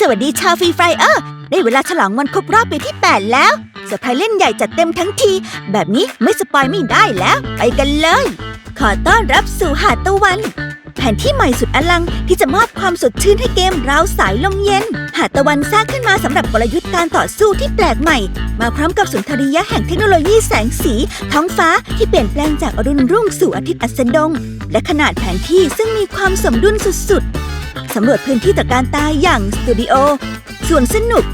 สวัสดีชาวฟรีไฟเออร์ได้เวลาฉลองวันครบรอบปีที่ 8 แล้วเซอร์ไพรส์เล่นใหญ่จัดเต็มทั้งที แบบนี้ไม่สปอยไม่ได้แล้ว ไปกันเลย ขอต้อนรับสู่หาดตะวัน แผนที่ใหม่สุดอลังที่จะมอบความสดชื่นให้เกมราวสายลมเย็น หาดตะวันสร้างขึ้นมาสำหรับกลยุทธ์การต่อสู้ที่แปลกใหม่ มาพร้อมกับสุนทรียะแห่งเทคโนโลยีแสงสี ท้องฟ้าที่เปลี่ยนแปลงจากอรุณรุ่งสู่อาทิตย์อัสดง และขนาดแผนที่ซึ่งมีความสมดุลสุดๆ สำรวจพื้นที่ตระการตายอย่างสตูดิโอส่วนสนุก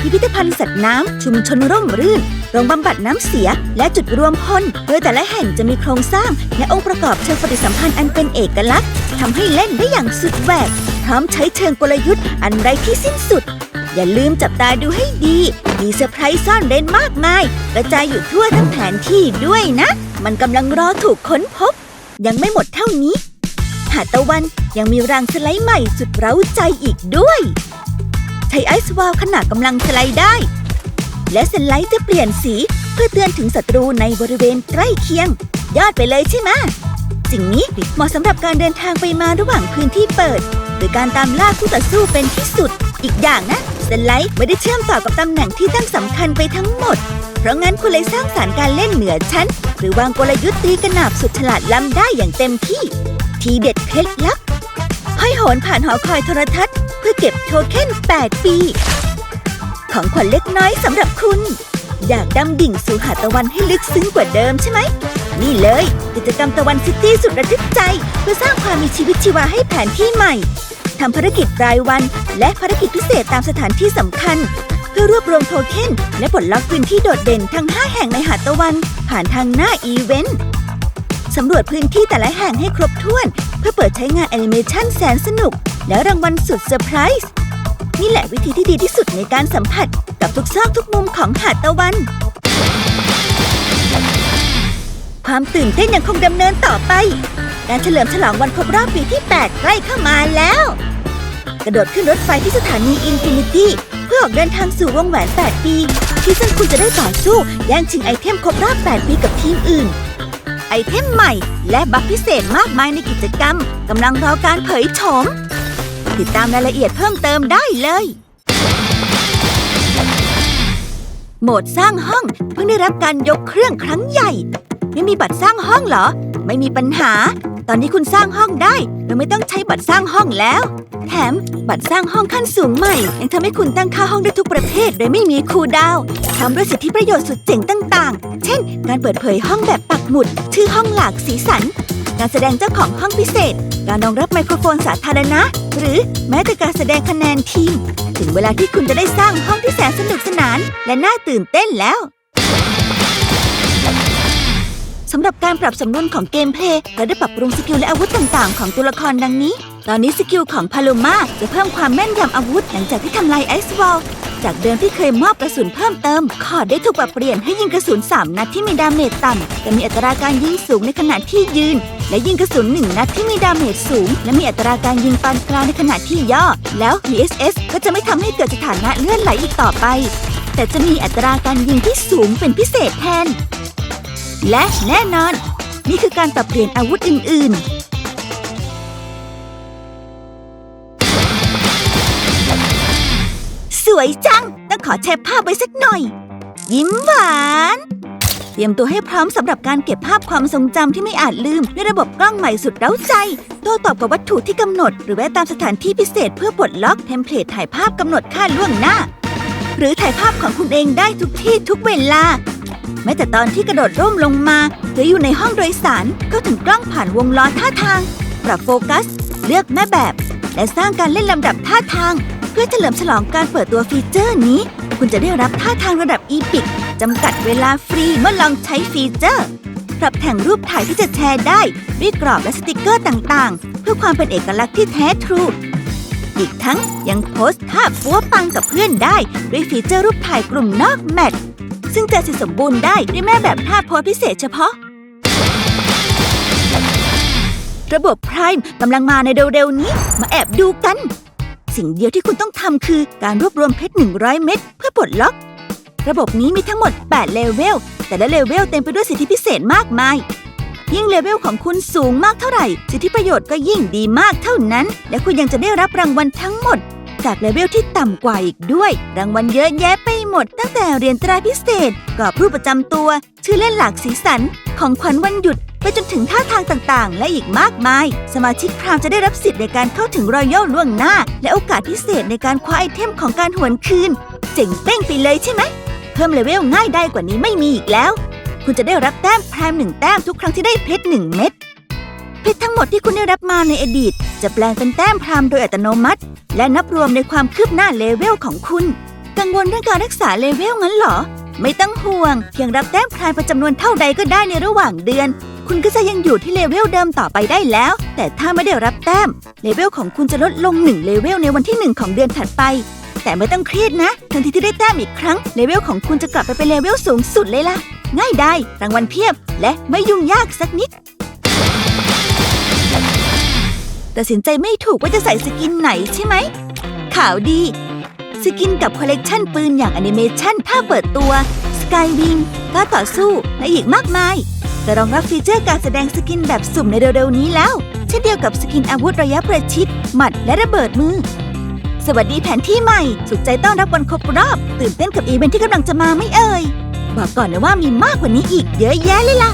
พิพิธภัณฑ์สัตว์น้ำ ชุมชนร่มรื่น โรงบำบัดน้ำเสีย และจุดรวมพล โดยแต่ละแห่งจะมีโครงสร้าง และองค์ประกอบเชิงปฏิสัมพันธ์อันเป็นเอกลักษณ์ทำให้เล่นได้อย่างสุดแหวกพร้อมใช้เชิงกลยุทธ์อันไรที่สิ้นสุด อย่าลืมจับตาดูให้ดี มีเซอร์ไพรส์ซ่อนเร้นมากมายกระจายอยู่ทั่วทั้งแผนที่ด้วยนะ มันกำลังรอถูกค้นพบ ยังไม่หมดเท่านี้ หาตะวันยังมีรางสไลด์ใหม่สุดเร้าใจอีกด้วย ใช้ไอซ์วาลขนาดกำลังสไลด์ได้ และสไลด์จะเปลี่ยนสีเพื่อเตือนถึงศัตรูในบริเวณใกล้เคียง ยอดไปเลยใช่ไหมสิ่งนี้เหมาะสำหรับการเดินทางไปมาระหว่างพื้นที่เปิด หรือการตามล่าคู่ต่อสู้เป็นที่สุด อีกอย่างนะสไลด์ไม่ได้เชื่อมต่อกับตำแหน่งที่ตั้งสำคัญไปทั้งหมด เพราะงั้นคุณเลยสร้างสารรค์การเล่นเหนือชั้น หรือวางกลยุทธ์ตีกระนาบสุดฉลาดล้ำได้อย่างเต็มที่ ทีเด็ดเคล็ดลับห้อยโหนผ่านหอคอยโทรทัศน์ เพื่อเก็บโทเค็น 8 ปี ของขวัญเล็กน้อยสำหรับคุณ อยากดำดิ่งสู่หาดตะวันให้ลึกซึ้งกว่าเดิมใช่ไหม นี่เลย กิจกรรมตะวันซิตี้สุดระทึกใจ เพื่อสร้างความมีชีวิตชีวาให้แผนที่ใหม่ทำภารกิจรายวัน และภารกิจพิเศษตามสถานที่สำคัญ เพื่อรวบรวมโทเค็น และปลดล็อกพื้นที่โดดเด่นทั้ง 5 แห่งในหาดตะวัน ผ่านทางหน้าอีเวนต์ สำรวจพื้นที่แต่ละแห่งให้ครบถ้วน เพื่อเปิดใช้งานแอนิเมชันแสนสนุก และรางวัลสุดเซอร์ไพรส์นี่แหละวิธีที่ดีที่สุดในการสัมผัสกับทุกซอกทุกมุมของหาดตะวัน ความตื่นเต้นยังคงดำเนินต่อไป การเฉลิมฉลองวันครบรอบปีที่ 8 ใกล้เข้ามาแล้ว กระโดดขึ้นรถไฟที่สถานีอินฟินิตี้เพื่อออกเดินทางสู่วงแหวน 8 ปี ที่ซึ่งคุณจะได้ต่อสู้แย่งชิงไอเทมครบรอบ 8 ปีกับทีมอื่น ไอเทมใหม่ และบัฟพิเศษมากมายในกิจกรรมกำลังรอการเผยโฉม ติดตามรายละเอียดเพิ่มเติมได้เลย โหมดสร้างห้องเพิ่งได้รับการยกเครื่องครั้งใหญ่ ไม่มีบัตรสร้างห้องเหรอ ไม่มีปัญหา ตอนนี้คุณสร้างห้องได้โดยไม่ต้องใช้บัตรสร้างห้องแล้ว แถมบัตรสร้างห้องขั้นสูงใหม่ ยังทำให้คุณตั้งค่าห้องได้ทุกประเภทโดยไม่มีคูดาวทำด้วยสิทธิประโยชน์สุดเจ๋งต่าง ๆ เช่น การเปิดเผยห้องแบบปักหมุด ชื่อห้องหลากสีสัน การแสดงเจ้าของห้องพิเศษ การรองรับไมโครโฟนสาธารณะ หรือแม้แต่การแสดงคะแนนทีม ถึงเวลาที่คุณจะได้สร้างห้องที่แสนสนุกสนาน และน่าตื่นเต้นแล้ว สำหรับการปรับสมดุลของเกมเพลย์เราได้ปรับปรุงสกิลและอาวุธต่างๆ ของตัวละครดังนี้ ตอนนี้สกิลของพาโลมาจะเพิ่มความแม่นยำอาวุธหลังจากที่ทำลายไอซ์วอลจากเดิมที่เคยมอบกระสุนเพิ่มเติมคอดได้ถูกปรับเปลี่ยนให้ยิงกระสุน 3 นัดที่มีดาเมจต่ำ แต่มีอัตราการยิงสูงในขณะที่ยืน และยิงกระสุน 1 นัดที่มีดาเมจสูง และมีอัตราการยิงปานกลางในขณะที่ย่อ แล้ว VSS ก็จะไม่ทำให้เกิดสถานะเลื่อนไหลอีกต่อไป แต่จะมีอัตราการยิงที่สูงเป็นพิเศษแทน และแน่นอน นี่คือการปรับเปลี่ยนอาวุธอื่นๆสวยจัง ต้องขอแชร์ภาพไว้สักหน่อย ยิ้มหวาน เตรียมตัวให้พร้อมสำหรับการเก็บภาพความทรงจำที่ไม่อาจลืม ด้วยระบบกล้องใหม่สุดเร้าใจ โต้ตอบกับวัตถุที่กำหนด หรือแวะตามสถานที่พิเศษเพื่อปลดล็อกเทมเพลตถ่ายภาพกำหนดค่าล่วงหน้า หรือถ่ายภาพของคุณเองได้ทุกที่ทุกเวลา แม้แต่ตอนที่กระโดดร่มลงมาหรืออยู่ในห้องโดยสารก็ถึงกล้องผ่านวงล้อท่าทาง ปรับโฟกัส เลือกแม่แบบ และสร้างการเล่นลำดับท่าทาง เพื่อเฉลิมฉลองการเปิดตัวฟีเจอร์นี้ คุณจะได้รับท่าทางระดับอีพิกจำกัดเวลาฟรีเมื่อลองใช้ฟีเจอร์ปรับแต่งรูปถ่ายที่จะแชร์ได้ด้วยกรอบและสติกเกอร์ต่างๆ เพื่อความเป็นเอกลักษณ์ที่แท้ทรูอีกทั้งยังโพสต์ภาพฟัวปังกับเพื่อนได้ ด้วยฟีเจอร์รูปถ่ายกลุ่มนอกแมท ซึ่งจะเสร็จสมบูรณ์ได้ด้วยแม่แบบท่าโพสพิเศษเฉพาะ ระบบ Prime กำลังมาในเร็วๆนี้ มาแอบดูกัน สิ่งเดียวที่คุณต้องทำคือการรวบรวมเพชร 100 เม็ดเพื่อปลดล็อก ระบบนี้มีทั้งหมด 8 เลเวล แต่ละเลเวลเต็มไปด้วยสิทธิพิเศษมากมายยิ่งเลเวลของคุณสูงมากเท่าไหร่ สิทธิประโยชน์ก็ยิ่งดีมากเท่านั้น และคุณยังจะได้รับรางวัลทั้งหมด จากเลเวลที่ต่ำกว่าอีกด้วย รางวัลเยอะแยะไปหมด ตั้งแต่เหรียญตราพิเศษกรอบรูปประจำตัว ชื่อเล่นหลากสีสัน ของขวัญวันหยุด ไปจนถึงท่าทางต่างๆ และอีกมากมาย สมาชิกพรามจะได้รับสิทธิ์ในการเข้าถึงรอยัลล่วงหน้า และโอกาสพิเศษในการคว้าไอเทมของการหวนคืน เจ๋งเป้งไปเลยใช่ไหมเพิ่มเลเวลง่ายได้กว่านี้ไม่มีอีกแล้ว คุณจะได้รับแต้มพรามหนึ่งแต้มทุกครั้งที่ได้เพชรหนึ่งเม็ด เพชรทั้งหมดที่คุณได้รับมาในอดีต จะแปลงเป็นแต้มพรามโดยอัตโนมัติ และนับรวมในความคืบหน้าเลเวลของคุณ กังวลเรื่องการรักษาเลเวลงั้นเหรอ ไม่ต้องห่วง เพียงรับแต้มพรามเป็นจำนวนเท่าใดก็ได้ในระหว่างเดือน คุณก็จะยังอยู่ที่เลเวลเดิมต่อไปได้แล้ว แต่ถ้าไม่ได้รับแต้ม เลเวลของคุณจะลดลง1เลเวลในวันที่ 1 ของเดือนถัดไป แต่ไม่ต้องเครียดนะ ทันทีที่ได้แต้มอีกครั้งเลเวลของคุณจะกลับไปเป็นเลเวลสูงสุดเลยล่ะ ง่ายได้รางวัลเพียบ และไม่ยุ่งยากสักนิด ตัดสินใจไม่ถูกว่าจะใส่สกินไหนใช่ไหมข่าวดี สกินกับคอลเลกชันปืนอย่างแอนิเมชันถ้าเปิดตัว สกายวิงกล้าต่อสู้และอีกมากมายจะรองรับฟีเจอร์การแสดงสกินแบบสุ่มในเร็วๆนี้แล้ว เช่นเดียวกับสกินอาวุธระยะประชิด หมัดและระเบิดมือ สวัสดีแผนที่ใหม่สุขใจต้อนรับวันครบรอบ ตื่นเต้นกับอีเวนท์ที่กำลังจะมาไม่เอ่ย บอกก่อนนะว่ามีมากกว่านี้อีกเยอะแยะเลยล่ะ